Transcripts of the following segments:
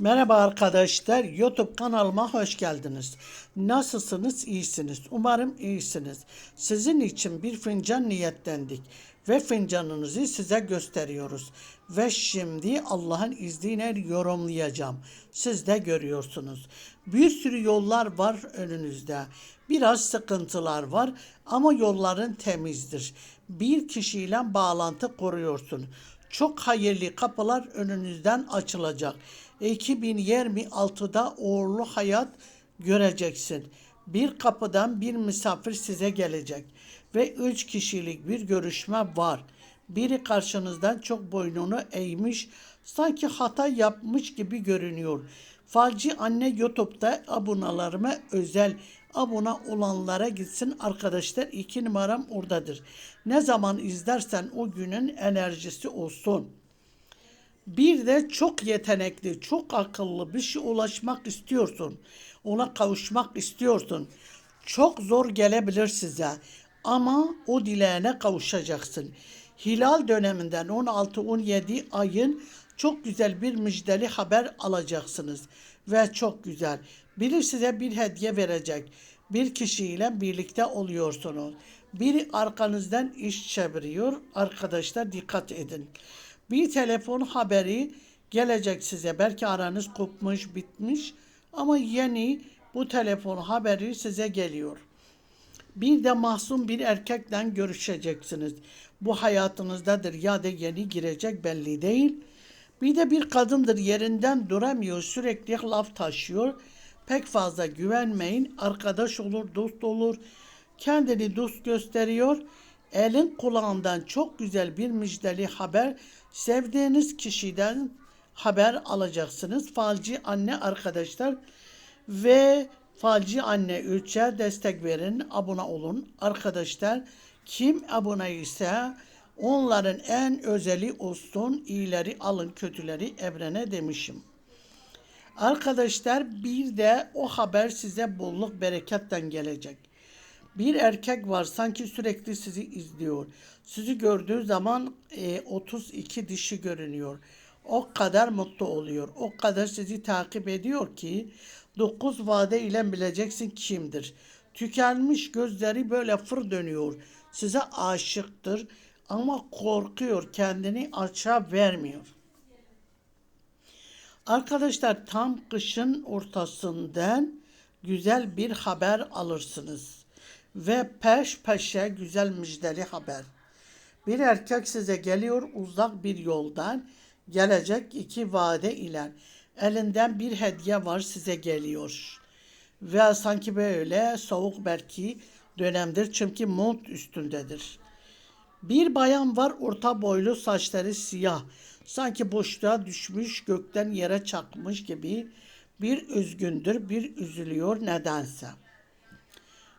Merhaba arkadaşlar, YouTube kanalıma hoş geldiniz. Nasılsınız? İyisiniz. Umarım iyisiniz. Sizin için bir fincan niyetlendik ve fincanınızı size gösteriyoruz. Ve şimdi Allah'ın izniyle yorumlayacağım. Siz de görüyorsunuz. Bir sürü yollar var önünüzde. Biraz sıkıntılar var ama yolların temizdir. Bir kişiyle bağlantı kuruyorsun. Çok hayırlı kapılar önünüzden açılacak. 2026'da uğurlu hayat göreceksin. Bir kapıdan bir misafir size gelecek ve üç kişilik bir görüşme var. Biri karşınızdan çok boynunu eğmiş, sanki hata yapmış gibi görünüyor. Falcı anne YouTube'da abonalarıma özel abone olanlara gitsin arkadaşlar iki numaram oradadır. Ne zaman izlersen o günün enerjisi olsun. Bir de çok yetenekli, çok akıllı bir şey ulaşmak istiyorsun. Ona kavuşmak istiyorsun. Çok zor gelebilir size ama o dileğine kavuşacaksın. Hilal döneminden 16-17 ayın çok güzel bir müjdeli haber alacaksınız. Ve çok güzel. Biri size bir hediye verecek. Bir kişiyle birlikte oluyorsunuz. Biri arkanızdan iş çeviriyor. Arkadaşlar dikkat edin. Bir telefon haberi gelecek size. Belki aranız kopmuş, bitmiş ama yeni bu telefon haberi size geliyor. Bir de mahzun bir erkekle görüşeceksiniz. Bu hayatınızdadır ya da yeni girecek belli değil. Bir de bir kadındır yerinden duramıyor sürekli laf taşıyor. Pek fazla güvenmeyin. Arkadaş olur, dost olur. Kendini dost gösteriyor. Elin kulağından çok güzel bir müjdeli haber. Sevdiğiniz kişiden haber alacaksınız. Falcı anne arkadaşlar ve Falcı anne Ülçe destek verin, abone olun. Arkadaşlar kim abone ise onların en özeli olsun, iyileri alın, kötüleri evrene demişim. Arkadaşlar bir de o haber size bolluk bereketten gelecek. Bir erkek var sanki sürekli sizi izliyor. Sizi gördüğü zaman e, 32 dişi görünüyor. O kadar mutlu oluyor. O kadar sizi takip ediyor ki 9 vade ile bileceksin kimdir. Tükenmiş gözleri böyle fır dönüyor. Size aşıktır ama korkuyor. Kendini açığa vermiyor. Arkadaşlar tam kışın ortasından güzel bir haber alırsınız. Ve peş peşe güzel müjdeli haber. Bir erkek size geliyor uzak bir yoldan gelecek iki vade ile elinden bir hediye var size geliyor. Ve sanki böyle soğuk belki dönemdir çünkü mont üstündedir. Bir bayan var orta boylu saçları siyah. Sanki boşluğa düşmüş gökten yere çakmış gibi bir üzgündür, bir üzülüyor nedense.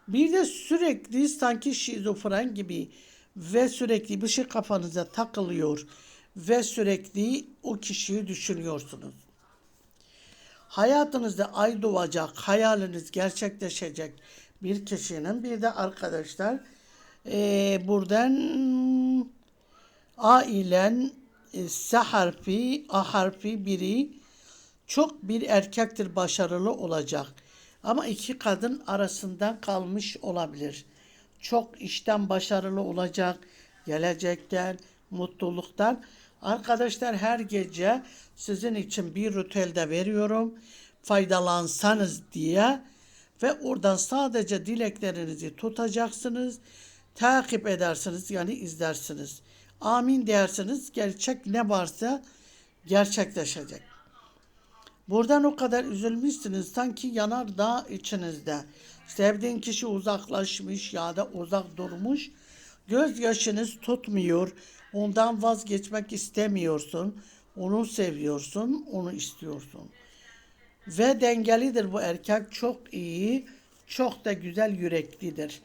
Bir de sürekli sanki şizofren gibi ve sürekli bir şey kafanıza takılıyor ve sürekli o kişiyi düşünüyorsunuz. Hayatınızda ay doğacak, hayaliniz gerçekleşecek bir kişinin bir de arkadaşlar e, buradan A ile e, S harfi, A harfi biri çok bir erkektir başarılı olacak. Ama iki kadın arasından kalmış olabilir. Çok işten başarılı olacak, gelecekten, mutluluktan. Arkadaşlar her gece sizin için bir ritüelde veriyorum. Faydalansanız diye ve oradan sadece dileklerinizi tutacaksınız. Takip edersiniz yani izlersiniz. Amin dersiniz. Gerçek ne varsa gerçekleşecek. Buradan o kadar üzülmüşsünüz sanki yanar dağ içinizde. Sevdiğin kişi uzaklaşmış ya da uzak durmuş. Gözyaşınız tutmuyor. Ondan vazgeçmek istemiyorsun. Onu seviyorsun, onu istiyorsun. Ve dengelidir bu erkek. Çok iyi, çok da güzel yüreklidir.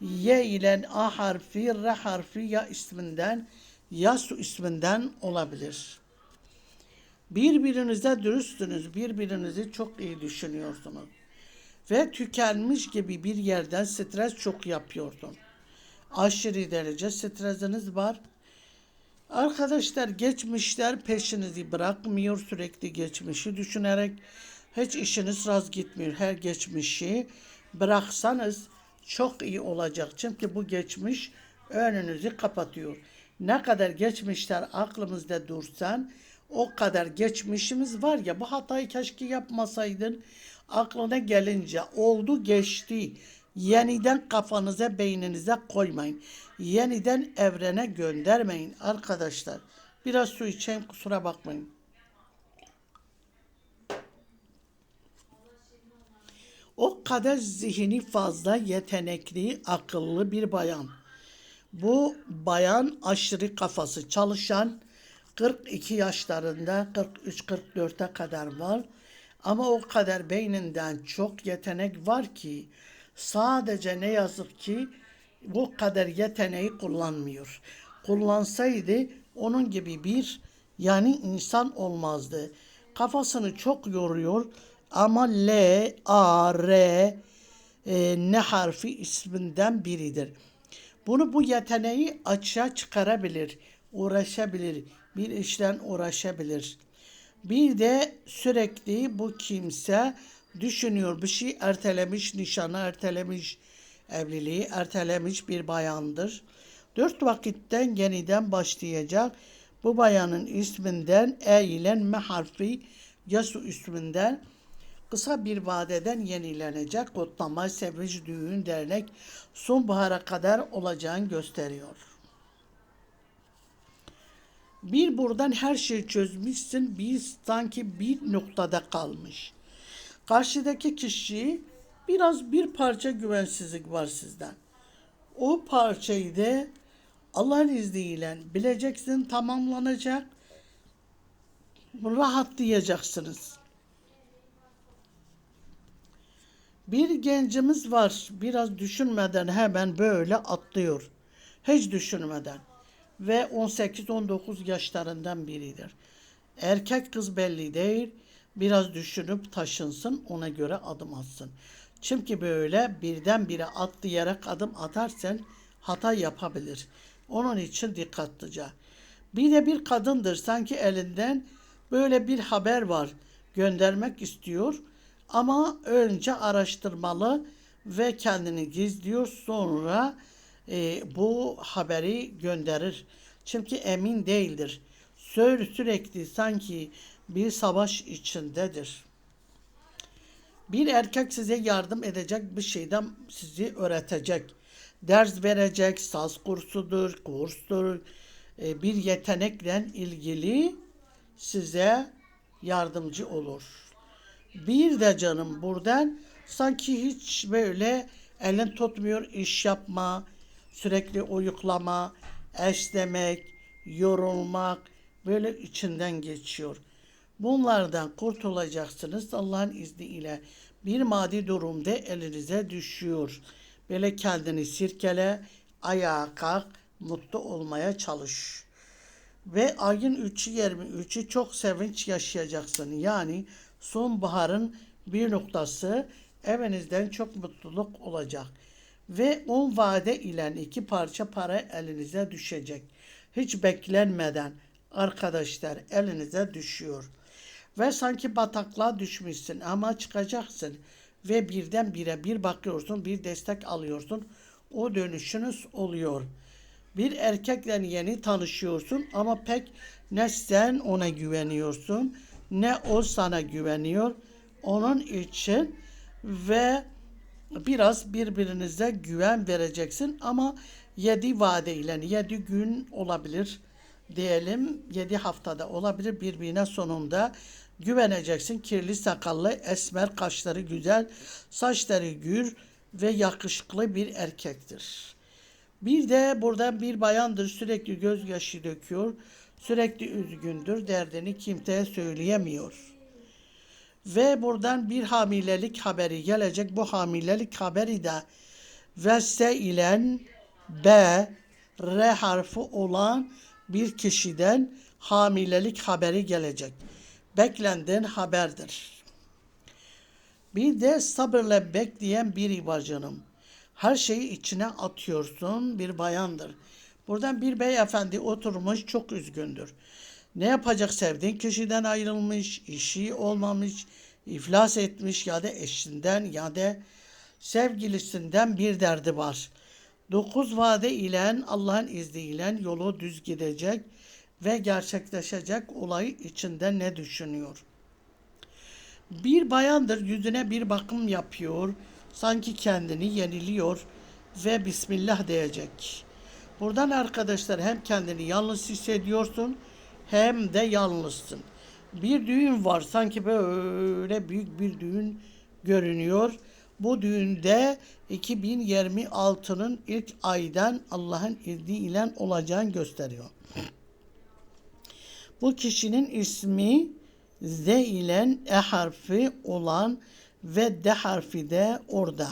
Y ile A harfi, R harfi ya isminden ya su isminden olabilir. Birbirinize dürüstsünüz, birbirinizi çok iyi düşünüyorsunuz. Ve tükenmiş gibi bir yerden stres çok yapıyorsun. Aşırı derece stresiniz var. Arkadaşlar geçmişler peşinizi bırakmıyor sürekli geçmişi düşünerek hiç işiniz rast gitmiyor. Her geçmişi bıraksanız çok iyi olacak. Çünkü bu geçmiş önünüzü kapatıyor. Ne kadar geçmişler aklımızda dursan o kadar geçmişimiz var ya bu hatayı keşke yapmasaydın aklına gelince oldu geçti. Yeniden kafanıza beyninize koymayın. Yeniden evrene göndermeyin arkadaşlar. Biraz su içeyim kusura bakmayın. O kadar zihni fazla yetenekli, akıllı bir bayan. Bu bayan aşırı kafası çalışan 42 yaşlarında 43-44'e kadar var. Ama o kadar beyninden çok yetenek var ki sadece ne yazık ki bu kadar yeteneği kullanmıyor. Kullansaydı onun gibi bir yani insan olmazdı. Kafasını çok yoruyor ama L, A, R e, ne harfi isminden biridir. Bunu bu yeteneği açığa çıkarabilir, uğraşabilir, bir işten uğraşabilir. Bir de sürekli bu kimse düşünüyor bir şey ertelemiş, nişanı ertelemiş, evliliği ertelemiş bir bayandır. Dört vakitten yeniden başlayacak. Bu bayanın isminden E ile M harfi Yasu isminden kısa bir vadeden yenilenecek kutlama, sevinç, düğün, dernek sonbahara kadar olacağını gösteriyor. Bir buradan her şeyi çözmüşsün, bir sanki bir noktada kalmış. Karşıdaki kişi biraz bir parça güvensizlik var sizden. O parçayı da Allah'ın izniyle bileceksin tamamlanacak. Rahatlayacaksınız. Bir gencimiz var biraz düşünmeden hemen böyle atlıyor. Hiç düşünmeden. Ve 18-19 yaşlarından biridir. Erkek kız belli değil. Biraz düşünüp taşınsın ona göre adım atsın. Çünkü böyle birdenbire atlayarak adım atarsan hata yapabilir. Onun için dikkatlice. Bir de bir kadındır sanki elinden böyle bir haber var göndermek istiyor ama önce araştırmalı ve kendini gizliyor sonra e, bu haberi gönderir. Çünkü emin değildir. Sür sürekli sanki bir savaş içindedir. Bir erkek size yardım edecek bir şeyden sizi öğretecek. Ders verecek, saz kursudur, kurstur, e, bir yetenekle ilgili size yardımcı olur. Bir de canım buradan sanki hiç böyle elin tutmuyor iş yapma, sürekli uyuklama, esnemek, yorulmak böyle içinden geçiyor. Bunlardan kurtulacaksınız Allah'ın izniyle. Bir maddi durumda elinize düşüyor. Böyle kendini sirkele, ayağa kalk, mutlu olmaya çalış. Ve ayın 3'ü 23'ü çok sevinç yaşayacaksın. Yani sonbaharın bir noktası evinizden çok mutluluk olacak. Ve on vade ile iki parça para elinize düşecek. Hiç beklenmeden arkadaşlar elinize düşüyor. Ve sanki bataklığa düşmüşsün ama çıkacaksın. Ve birdenbire bir bakıyorsun bir destek alıyorsun. O dönüşünüz oluyor. Bir erkekle yeni tanışıyorsun ama pek ne sen ona güveniyorsun ne o sana güveniyor. Onun için ve biraz birbirinize güven vereceksin ama yedi vade ile yedi gün olabilir diyelim yedi haftada olabilir birbirine sonunda güveneceksin. Kirli sakallı, esmer, kaşları güzel, saçları gür ve yakışıklı bir erkektir. Bir de buradan bir bayandır sürekli gözyaşı döküyor. Sürekli üzgündür. Derdini kimseye söyleyemiyor. Ve buradan bir hamilelik haberi gelecek. Bu hamilelik haberi de vesse ile B, R harfi olan bir kişiden hamilelik haberi gelecek. Beklenden haberdir. Bir de sabırla bekleyen biri var. Her şeyi içine atıyorsun bir bayandır. Buradan bir beyefendi oturmuş çok üzgündür. Ne yapacak sevdiğin kişiden ayrılmış, işi olmamış, iflas etmiş ya da eşinden ya da sevgilisinden bir derdi var. Dokuz vade ile Allah'ın izniyle yolu düz gidecek ve gerçekleşecek olay içinde ne düşünüyor? Bir bayandır yüzüne bir bakım yapıyor. Sanki kendini yeniliyor ve Bismillah diyecek. Buradan arkadaşlar hem kendini yalnız hissediyorsun hem de yalnızsın. Bir düğün var sanki böyle büyük bir düğün görünüyor. Bu düğünde 2026'nın ilk aydan Allah'ın izniyle olacağını gösteriyor. Bu kişinin ismi Z ile E harfi olan ve D harfi de orada.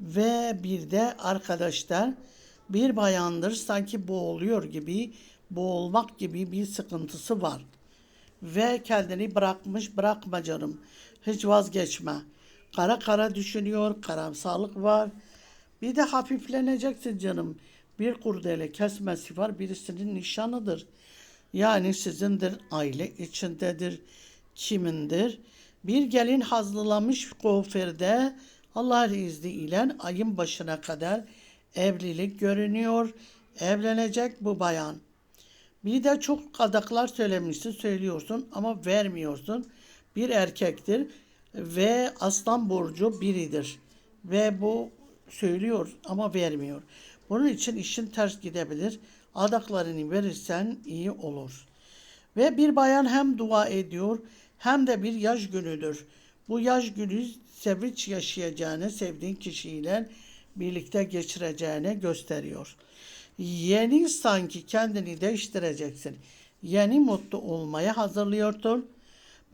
Ve bir de arkadaşlar bir bayandır sanki boğuluyor gibi, boğulmak gibi bir sıkıntısı var. Ve kendini bırakmış, bırakma canım. Hiç vazgeçme. Kara kara düşünüyor, karamsarlık var. Bir de hafifleneceksin canım. Bir kurdele kesmesi var, birisinin nişanıdır. Yani sizindir, aile içindedir, kimindir. Bir gelin hazırlamış kuaförde Allah'ın izniyle ayın başına kadar evlilik görünüyor. Evlenecek bu bayan. Bir de çok kadaklar söylemişsin, söylüyorsun ama vermiyorsun. Bir erkektir ve aslan burcu biridir. Ve bu söylüyor ama vermiyor. Bunun için işin ters gidebilir. Adaklarını verirsen iyi olur. Ve bir bayan hem dua ediyor hem de bir yaş günüdür. Bu yaş günü sevinç yaşayacağını sevdiğin kişiyle birlikte geçireceğini gösteriyor. Yeni sanki kendini değiştireceksin. Yeni mutlu olmaya hazırlıyorsun.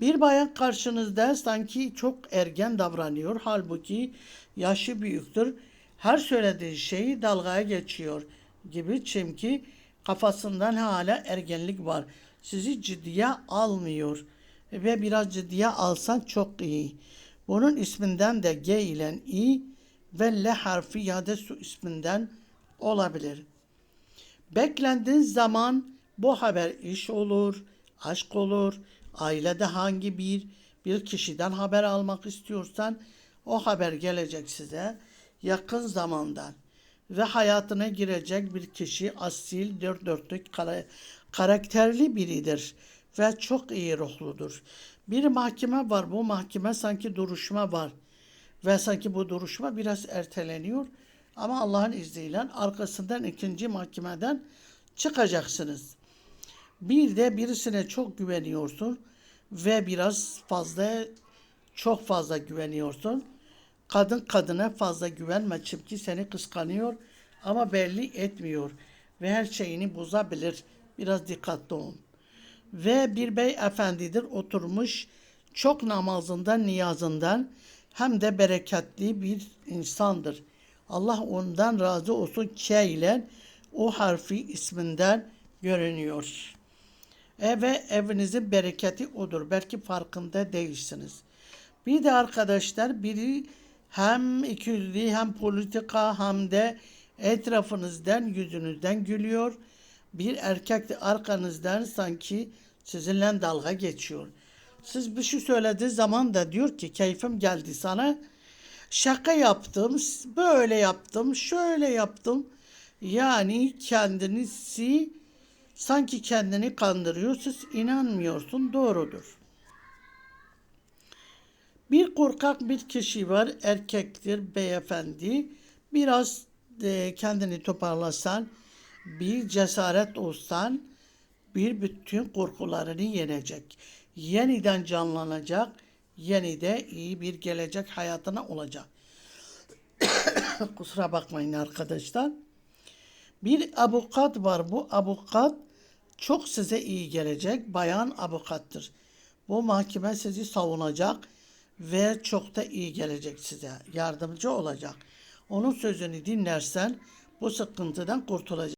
Bir bayan karşınızda sanki çok ergen davranıyor. Halbuki yaşı büyüktür. Her söylediği şeyi dalgaya geçiyor gibi çünkü kafasından hala ergenlik var. Sizi ciddiye almıyor ve biraz ciddiye alsan çok iyi. Bunun isminden de G ile I ve L harfi ya da su isminden olabilir. Beklendiğin zaman bu haber iş olur, aşk olur, ailede hangi bir bir kişiden haber almak istiyorsan o haber gelecek size yakın zamandan ve hayatına girecek bir kişi asil, dört dörtlük karakterli biridir ve çok iyi ruhludur. Bir mahkeme var. Bu mahkeme sanki duruşma var. Ve sanki bu duruşma biraz erteleniyor. Ama Allah'ın izniyle arkasından ikinci mahkemeden çıkacaksınız. Bir de birisine çok güveniyorsun ve biraz fazla çok fazla güveniyorsun. Kadın kadına fazla güvenme çünkü seni kıskanıyor ama belli etmiyor ve her şeyini bozabilir. Biraz dikkatli olun. Ve bir bey efendidir oturmuş çok namazından niyazından hem de bereketli bir insandır. Allah ondan razı olsun K ile o harfi isminden görünüyor. E ve evinizin bereketi odur. Belki farkında değilsiniz. Bir de arkadaşlar biri hem ikili hem politika hem de etrafınızdan yüzünüzden gülüyor. Bir erkek de arkanızdan sanki sizinle dalga geçiyor. Siz bir şey söylediği zaman da diyor ki keyfim geldi sana. Şaka yaptım, böyle yaptım, şöyle yaptım. Yani kendinizi sanki kendini kandırıyor. Siz inanmıyorsun. Doğrudur. Bir korkak bir kişi var. Erkektir, beyefendi. Biraz e, kendini toparlasan, bir cesaret olsan, bir bütün korkularını yenecek. Yeniden canlanacak, yeni de iyi bir gelecek hayatına olacak. Kusura bakmayın arkadaşlar. Bir avukat var. Bu avukat çok size iyi gelecek. Bayan avukattır. Bu mahkeme sizi savunacak ve çok da iyi gelecek size. Yardımcı olacak. Onun sözünü dinlersen bu sıkıntıdan kurtulacaksın.